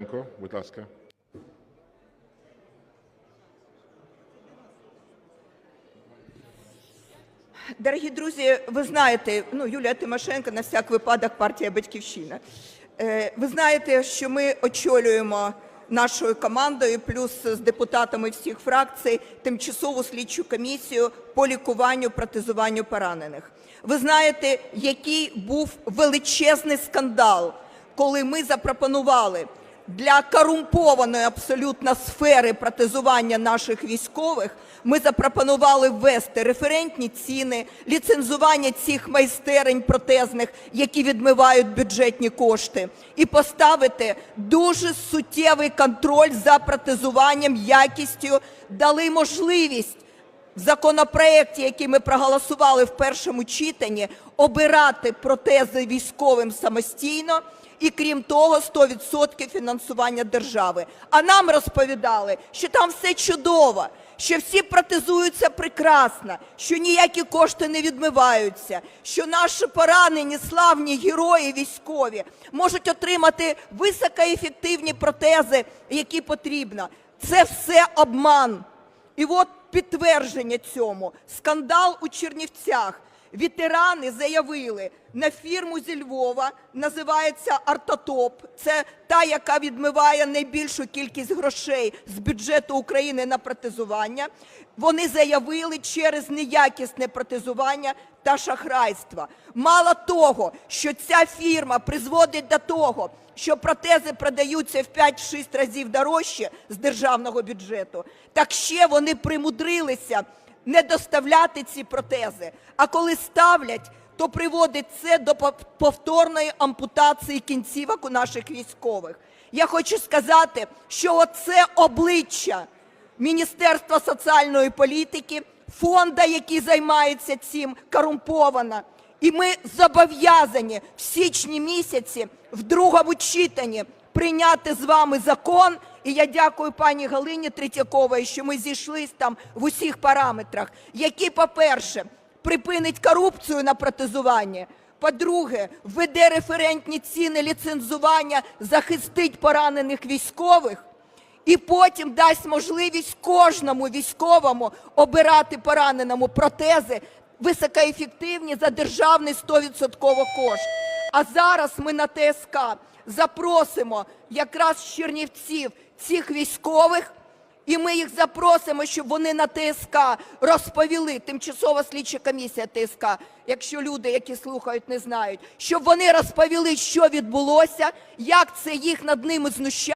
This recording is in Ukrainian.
Будь ласка. Дорогі друзі, ви знаєте, ну Юлія Тимошенко на всяк випадок партія Батьківщина. Е, Ви знаєте, що ми очолюємо нашою командою, плюс з депутатами всіх фракцій, тимчасову слідчу комісію по лікуванню протезуванню поранених. Ви знаєте, який був величезний скандал, коли ми запропонували для корумпованої абсолютно сфери протезування наших військових ми запропонували ввести референтні ціни, ліцензування цих майстерень протезних, які відмивають бюджетні кошти, і поставити дуже суттєвий контроль за протезуванням, якістю, дали можливість в законопроекті, який ми проголосували в першому читанні, обирати протези військовим самостійно. І крім того, 100% фінансування держави. А нам розповідали, що там все чудово, що всі протезуються прекрасно, що ніякі кошти не відмиваються, що наші поранені славні герої військові можуть отримати високоефективні протези, які потрібно. Це все обман. І от підтвердження цьому скандал у Чернівцях. Ветерани заявили на фірму зі Львова, називається Артотоп. Це та, яка відмиває найбільшу кількість грошей з бюджету України на протезування. Вони заявили через неякісне протезування та шахрайство. Мало того, що ця фірма призводить до того, що протези продаються в 5-6 разів дорожче з державного бюджету, так ще вони примудрилися не доставляти ці протези. А коли ставлять, то приводить це до повторної ампутації кінцівок у наших військових. Я хочу сказати, що оце обличчя Міністерства соціальної політики, фонда, який займається цим, корумпована. І ми зобов'язані в січні місяці в другому читанні прийняти з вами закон. І я дякую пані Галині Третьяковій, що ми зійшлись там в усіх параметрах, які, по-перше, припинить корупцію на протезуванні. По-друге, введе референтні ціни ліцензування, захистить поранених військових. І потім дасть можливість кожному військовому обирати пораненому протези високоефективні за державний 100% кошт. А зараз ми на ТСК запросимо якраз з Чернівців цих військових, і ми їх запросимо, щоб вони на ТСК розповіли, тимчасова слідча комісія ТСК, якщо люди, які слухають, не знають, щоб вони розповіли, що відбулося, як це їх над ними знущання.